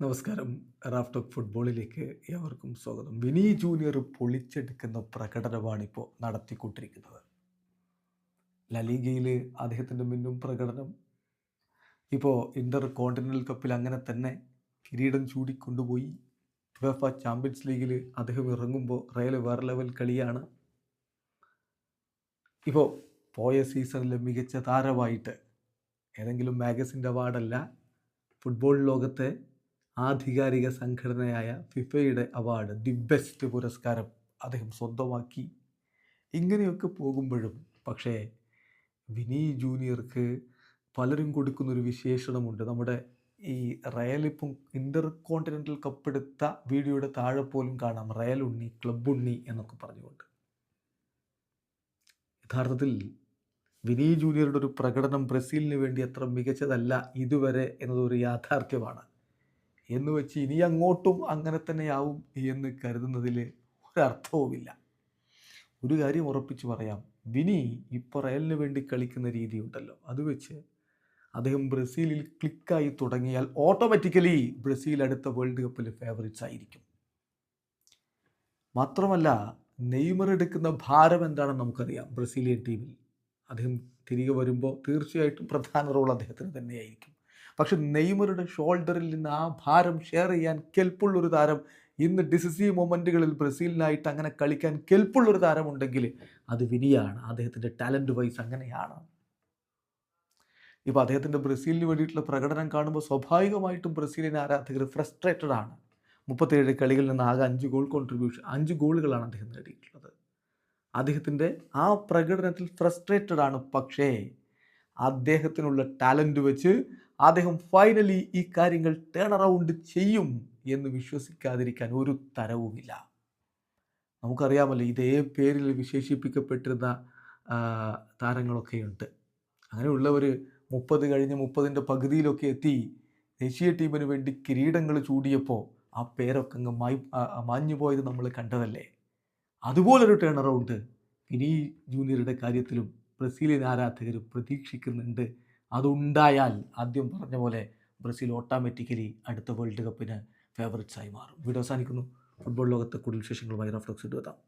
നമസ്കാരം. Raf talk ഫുട്ബോളിലേക്ക് ഏവർക്കും സ്വാഗതം. വിനി ജൂനിയർ പൊളിച്ചെടുക്കുന്ന പ്രകടനമാണിപ്പോൾ നടത്തിക്കൊണ്ടിരിക്കുന്നത്. ലലീഗയിൽ അദ്ദേഹത്തിന്റെ മുന്നും പ്രകടനം. ഇപ്പോൾ ഇന്റർ കോണ്ടിനൽ കപ്പിൽ അങ്ങനെ തന്നെ കിരീടം ചൂടിക്കൊണ്ടുപോയി. വെഫ ചാമ്പ്യൻസ് ലീഗിൽ അദ്ദേഹം ഇറങ്ങുമ്പോൾ റയൽ വേറെ ലെവൽ കളിയാണ്. ഇപ്പോൾ പോയ സീസണിലെ മികച്ച താരമായിട്ട് ഏതെങ്കിലും മാഗസിന്റെ അവാർഡല്ല. ഫുട്ബോൾ ലോകത്തെ ആധികാരിക സംഘടനയായ ഫിഫയുടെ അവാർഡ് ദി ബെസ്റ്റ് പുരസ്കാരം അദ്ദേഹം സ്വന്തമാക്കി. ഇങ്ങനെയൊക്കെ പോകുമ്പോഴും പക്ഷേ വിനി ജൂനിയർക്ക് പലരും കൊടുക്കുന്നൊരു വിശേഷണമുണ്ട്. നമ്മുടെ ഈ റയൽ ഇപ്പം ഇന്റർ കോണ്ടിനെന്റൽ കപ്പെടുത്ത വീഡിയോയുടെ താഴെ പോലും കാണാം. റയൽ ഉണ്ണി ക്ലബ് ഉണ്ണി എന്നൊക്കെ പറഞ്ഞുകൊണ്ട്. യഥാർത്ഥത്തിൽ വിനീ ജൂനിയറുടെ ഒരു പ്രകടനം ബ്രസീലിന് വേണ്ടി അത്ര മികച്ചതല്ല ഇതുവരെ എന്നതൊരു യാഥാർത്ഥ്യമാണ്. എന്ന് വെച്ച് ഇനി അങ്ങോട്ടും അങ്ങനെ തന്നെയാവും എന്ന് കരുതുന്നതിൽ ഒരർത്ഥവുമില്ല. ഒരു കാര്യം ഉറപ്പിച്ച് പറയാം. വിനി ഇപ്പോൾ റയലിന് വേണ്ടി കളിക്കുന്ന രീതിയുണ്ടല്ലോ. അത് വെച്ച് അദ്ദേഹം ബ്രസീലിൽ ക്ലിക്കായി തുടങ്ങിയാൽ ഓട്ടോമാറ്റിക്കലി ബ്രസീൽ അടുത്ത വേൾഡ് കപ്പിൽ ഫേവറേറ്റ്സ് ആയിരിക്കും. മാത്രമല്ല നെയ്മർ എടുക്കുന്ന ഭാരം എന്താണെന്ന് നമുക്കറിയാം ബ്രസീലിയൻ ടീമിൽ അദ്ദേഹം തിരികെ വരുമ്പോൾ തീർച്ചയായിട്ടും പ്രധാന റോൾ അദ്ദേഹത്തിന് തന്നെയായിരിക്കും. പക്ഷെ നെയ്മറുടെ ഷോൾഡറിൽ നിന്ന് ആ ഭാരം ഷെയർ ചെയ്യാൻ കെൽപ്പുള്ളൊരു താരം ഇന്ന് ഡിസിസീവ് മൊമെന്റുകളിൽ ബ്രസീലിനായിട്ട് അങ്ങനെ കളിക്കാൻ കെൽപ്പുള്ളൊരു താരമുണ്ടെങ്കിൽ അത് വിനിയാണ് അദ്ദേഹത്തിന്റെ ടാലന്റ് വൈസ് അങ്ങനെയാണ്. ഇപ്പോൾ അദ്ദേഹത്തിന്റെ ബ്രസീലിന് വേണ്ടിയിട്ടുള്ള പ്രകടനം കാണുമ്പോൾ സ്വാഭാവികമായിട്ടും ബ്രസീലിന് ആരാധകർ ഫ്രസ്ട്രേറ്റഡ് ആണ്. മുപ്പത്തേഴ് കളികളിൽ നിന്ന് ആകെ അഞ്ച് ഗോൾ കോൺട്രിബ്യൂഷൻ അഞ്ച് ഗോളുകളാണ് അദ്ദേഹം നേടിയിട്ടുള്ളത്. അദ്ദേഹത്തിന്റെ ആ പ്രകടനത്തിൽ ഫ്രസ്ട്രേറ്റഡ് ആണ്. പക്ഷേ അദ്ദേഹത്തിനുള്ള ടാലന്റ് വെച്ച് അദ്ദേഹം ഫൈനലി ഈ കാര്യങ്ങൾ ടേൺ അറൗണ്ട് ചെയ്യും എന്ന് വിശ്വസിക്കാതിരിക്കാൻ ഒരു തരവുമില്ല. നമുക്കറിയാമല്ലോ ഇതേ പേരിൽ വിശേഷിപ്പിക്കപ്പെട്ടിരുന്ന താരങ്ങളൊക്കെയുണ്ട്. അങ്ങനെയുള്ളവർ മുപ്പത് കഴിഞ്ഞ് മുപ്പതിന്റെ പകുതിയിലൊക്കെ എത്തി ദേശീയ ടീമിന് വേണ്ടി കിരീടങ്ങൾ ചൂടിയപ്പോൾ ആ പേരൊക്കെ അങ്ങ് മായി മാഞ്ഞു പോയത് നമ്മൾ കണ്ടതല്ലേ? അതുപോലൊരു ടേൺ അറൗണ്ട് ഇനി ജൂനിയറുടെ കാര്യത്തിലും ബ്രസീലിയൻ ആരാധകർ പ്രതീക്ഷിക്കുന്നുണ്ട് അതുണ്ടായാൽ ആദ്യം പറഞ്ഞ പോലെ ബ്രസീൽ ഓട്ടോമാറ്റിക്കലി അടുത്ത വേൾഡ് കപ്പിന് ഫേവറേറ്റ്സായി മാറും. വീഡിയോ അവസാനിക്കുന്നു. ഫുട്ബോൾ ലോകത്തെ കൂടുതൽ വിശേഷങ്ങളുമായി റഫ്ലക്സ് എടുത്താം